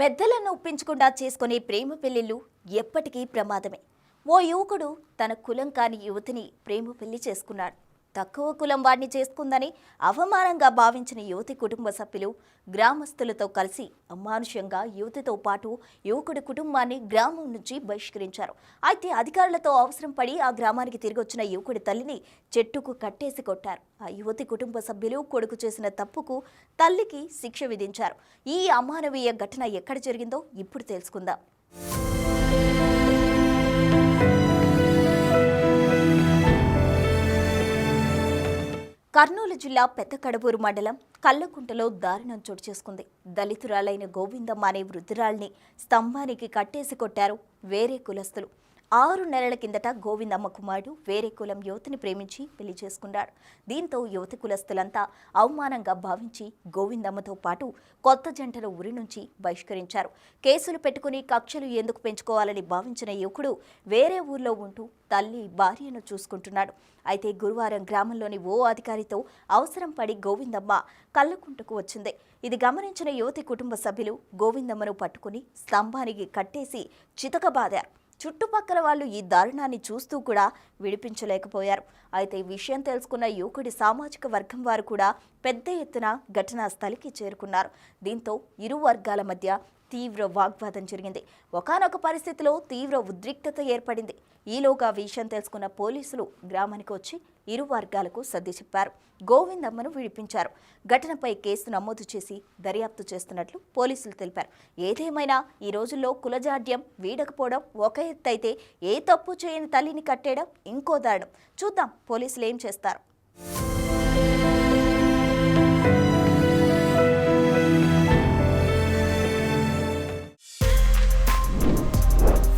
పెద్దలను ఒప్పించకుండా చేసుకునే ప్రేమ పెళ్ళిళ్ళు ఎప్పటికీ ప్రమాదమే. ఓ యువకుడు తన కులం కాని యువతిని ప్రేమ పెళ్ళి చేసుకున్నాడు. తక్కువ కులం వాడిని చేసుకుందని అవమానంగా భావించిన యువతి కుటుంబ సభ్యులు గ్రామస్తులతో కలిసి అమానుషంగా యువతితో పాటు యువకుడి కుటుంబాన్ని గ్రామం నుంచి బహిష్కరించారు. అయితే అధికారులతో అవసరం పడి ఆ గ్రామానికి తిరిగి వచ్చిన యువకుడి తల్లిని చెట్టుకు కట్టేసి కొట్టారు. ఆ యువతి కుటుంబ సభ్యులు కొడుకు చేసిన తప్పుకు తల్లికి శిక్ష విధించారు. ఈ అమానవీయ ఘటన ఎక్కడ జరిగిందో ఇప్పుడు తెలుసుకుందాం. కర్నూలు జిల్లా పెద్దకడవూరు మండలం కల్లకుంటలో దారుణం చోటు చేసుకుంది. దళితురాలైన గోవిందమ్మ అనే వృద్ధురాల్ని స్తంభానికి కట్టేసి కొట్టారు వేరే కులస్తులు. ఆరు నెలల కిందట గోవిందమ్మ కుమారుడు వేరే కులం యువతిని ప్రేమించి పెళ్ళి చేసుకున్నాడు. దీంతో యువతి కులస్తులంతా అవమానంగా భావించి గోవిందమ్మతో పాటు కొత్త జంటను ఉరి నుంచి బహిష్కరించారు. కేసులు పెట్టుకుని కక్షలు ఎందుకు పెంచుకోవాలని భావించిన యువకుడు వేరే ఊర్లో ఉంటూ తల్లి భార్యను చూసుకుంటున్నాడు. అయితే గురువారం గ్రామంలోని ఓ అధికారితో అవసరం పడి గోవిందమ్మ కళ్ళకుంటకు వచ్చింది. ఇది గమనించిన యువతి కుటుంబ సభ్యులు గోవిందమ్మను పట్టుకుని స్తంభానికి కట్టేసి చితకబాదారు. చుట్టుపక్కల వాళ్ళు ఈ దారుణాన్ని చూస్తూ కూడా విడిపించలేకపోయారు. అయితే ఈ విషయం తెలుసుకున్న యువకుడి సామాజిక వర్గం వారు కూడా పెద్ద ఎత్తున ఘటనా స్థలికి చేరుకున్నారు. దీంతో ఇరు వర్గాల మధ్య తీవ్ర వాగ్వాదం జరిగింది. ఒకానొక పరిస్థితిలో తీవ్ర ఉద్రిక్తత ఏర్పడింది. ఈలోగా విషయం తెలుసుకున్న పోలీసులు గ్రామానికి వచ్చి ఇరు వర్గాలకు సర్ది చెప్పారు. గోవిందమ్మను విడిపించారు. ఘటనపై కేసు నమోదు చేసి దర్యాప్తు చేస్తున్నట్లు పోలీసులు తెలిపారు. ఏదేమైనా ఈ రోజుల్లో కులజాడ్యం వీడకపోవడం ఒక ఎత్తు అయితే ఏ తప్పు చేయని తల్లిని కట్టేయడం ఇంకో దారుణం. చూద్దాం పోలీసులు ఏం చేస్తారు.